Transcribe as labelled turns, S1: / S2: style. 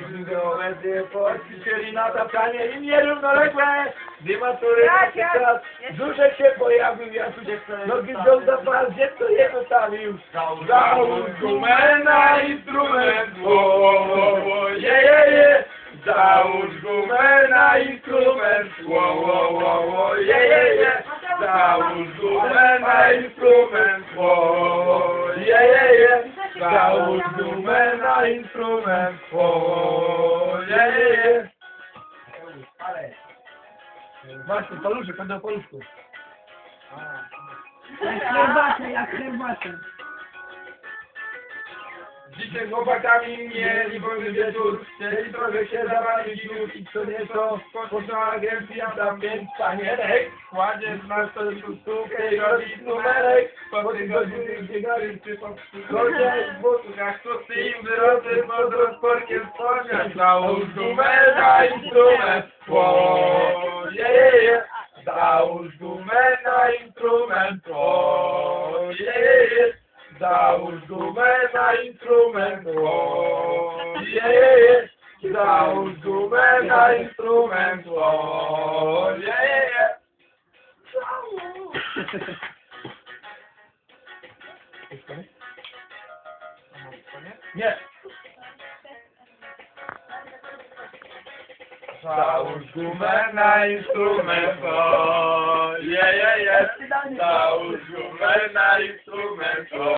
S1: Geometry poćwiczyli na tapczanie i nierównoległe. Gdy matury czas, duszek się pojawił, ja tu nogi są za pas, gdzie to je postawił? Załóż gumę na instrument, wo, wo, wo, je, je, je. Załóż gumę na instrument, wo, wo, wo, wo, je, je, je. Załóż gumę na instrument, wo, wo, je, je, Załóż gumę na instrument, je. Właśnie, paluszek, będę o paluszku.
S2: Jak herbatę, jak herbatę.
S1: Dzisiaj z chłopakami mieli wolny wieczór, chcieli trochę się zabawić już i co nieco poszła agencja tam pięć panierek, kładziesz na stoliku stówkę i robisz numerek, po tych godzinach biegali czy po przychodzie w butach, to ty im wyroty pod rozporkiem wspomniać, załóż je, je, je. Załóż na instrument, o. Załóż gumę na instrument, o, je, je, je. Załóż gumę na instrument, o, je, je, je. Nie. Załóż gumę na instrument, o, je, je, je. Załóż gumę na instrument, o.